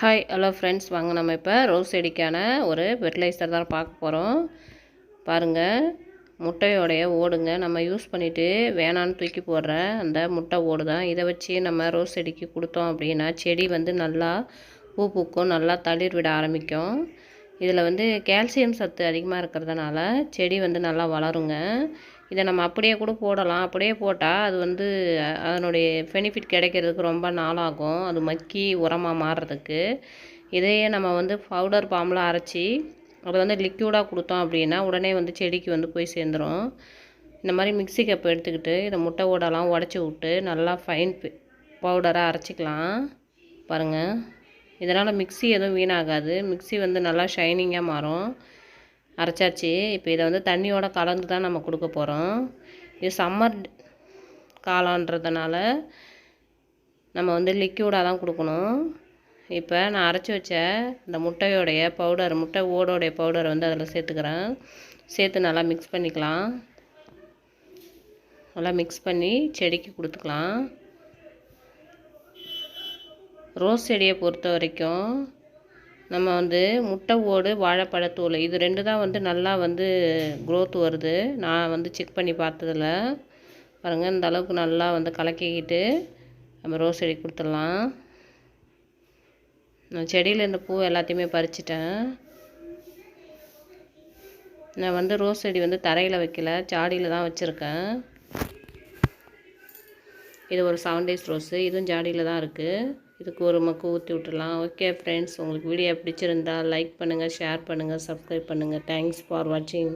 Hi hello friends வாங்க நம்ம இப்போ ரோஸ் செடிக்கான ஒரு ஃபெர்டிலைசர் தான் பார்க்க போகிறோம் பாருங்கள் முட்டையோடைய ஓடுங்க. நம்ம யூஸ் பண்ணிவிட்டு வேணான்னு தூக்கி போடுற அந்த முட்டை ஓடு தான். இதை வச்சு நம்ம ரோஸ் செடிக்கு கொடுத்தோம் அப்படின்னா செடி வந்து நல்லா பூ பூக்கும் நல்லா தளிர் விட ஆரம்பிக்கும். இதில் வந்து கால்சியம் சத்து அதிகமாக இருக்கிறதுனால செடி வந்து நல்லா வளருங்க. இதை நம்ம அப்படியே கூட போடலாம். அப்படியே போட்டால் அது வந்து அதனுடைய பெனிஃபிட் கிடைக்கிறதுக்கு ரொம்ப நாளாகும். அது மக்கி உரமாக மாறுறதுக்கு. இதையே நம்ம வந்து பவுடர் பாம்பில் அரைச்சி அதை வந்து லிக்யூடாக கொடுத்தோம் அப்படின்னா உடனே வந்து செடிக்கு வந்து போய் சேர்ந்துடும் இந்த மாதிரி மிக்சி கப் எடுத்துக்கிட்டு இதை முட்டை ஓடெல்லாம் உடச்சி விட்டு நல்லா ஃபைன் பவுடராக அரைச்சிக்கலாம். பாருங்கள் இதனால் மிக்சி எதுவும் வீணாகாது. மிக்சி வந்து நல்லா ஷைனிங்காக மாறும். அரைச்சாச்சு. இப்போ இதை வந்து தண்ணியோட கலந்து தான் நம்ம கொடுக்க போகிறோம் இது சம்மர் காலன்றதுனால நம்ம வந்து லிக்யூடாக தான் கொடுக்கணும். இப்போ நான் அரைச்சி வச்ச இந்த முட்டையோடைய பவுடர் முட்டை ஓடோடைய பவுடர் வந்து அதில் சேர்த்துக்கிறேன். சேர்த்து நல்லா மிக்ஸ் பண்ணிக்கலாம். நல்லா மிக்ஸ் பண்ணி செடிக்கு கொடுத்துக்கலாம். ரோஸ் செடியை பொறுத்த வரைக்கும் நம்ம வந்து முட்டை ஓடு வாழைப்பழத்தூள் இது ரெண்டு தான் வந்து நல்லா வந்து க்ரோத் வருது. நான் வந்து செக் பண்ணி பார்த்ததில் பாருங்கள் இந்த அளவுக்கு நல்லா வந்து கலக்கிக்கிட்டு நம்ம ரோஸ் செடி கொடுத்துடலாம். நான் செடியில் இருந்த பூ எல்லாத்தையுமே பறிச்சிட்டேன். நான் வந்து ரோஸ் செடி வந்து தரையில் வைக்கல சாடியில் தான் வச்சுருக்கேன். இது ஒரு செவன் டேஸ் ரோஸு இதுவும் ஜாடியில் தான் இருக்குது இதுக்கு ஒரு மக்கு ஊற்றி விட்டுலாம் ஓகே ஃப்ரெண்ட்ஸ் உங்களுக்கு வீடியோ பிடிச்சிருந்தா லைக் பண்ணுங்கள் ஷேர் பண்ணுங்கள் சப்ஸ்கிரைப் பண்ணுங்கள் தேங்க்ஸ் ஃபார் வாட்சிங்